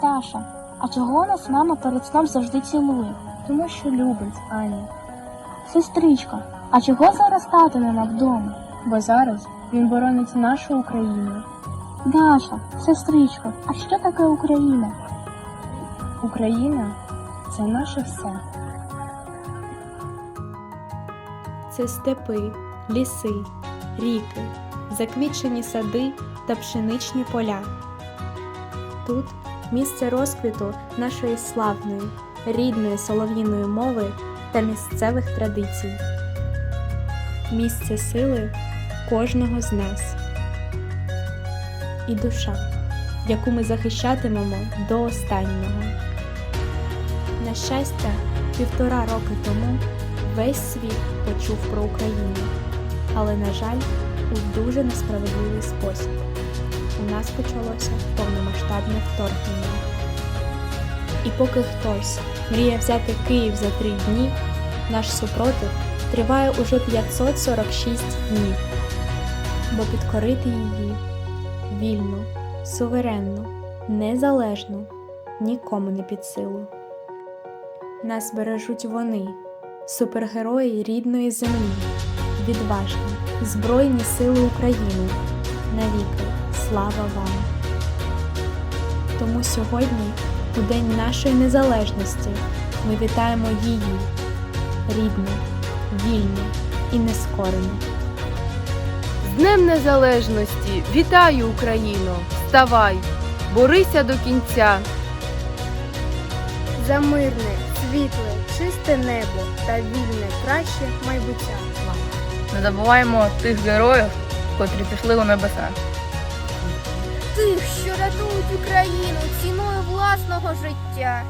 Таша, а чого нас мама перед сном завжди цілує? Тому що любить Аня. Сестричка, а чого зараз тато нема вдома? Бо зараз він боронить нашу Україну. Даша, сестричко, а що таке Україна? Україна це наше все. Це степи, ліси, ріки, заквітчені сади та пшеничні поля. Тут місце розквіту нашої славної, рідної солов'їної мови та місцевих традицій. Місце сили кожного з нас. І душа, яку ми захищатимемо до останнього. На щастя, півтора роки тому весь світ почув про Україну, але, на жаль, у дуже несправедливий спосіб. У нас почалося повномасштабне вторгнення. І поки хтось мріє взяти Київ за три дні, наш супротив триває уже 546 днів, бо підкорити її вільну, суверенну, незалежну нікому не під силу. Нас бережуть вони, супергерої рідної землі, відважні, Збройні сили України. Навіки слава вам! Тому сьогодні, у День нашої незалежності, ми вітаємо її рідну, вільну і нескорену. З Днем Незалежності! Вітаю, Україно! Вставай! Борися до кінця! за мирне, світле, чисте небо та вільне краще майбуття. Не забуваємо тих героїв, котрі пішли у небеса. Тих, що рятують Україну ціною власного життя.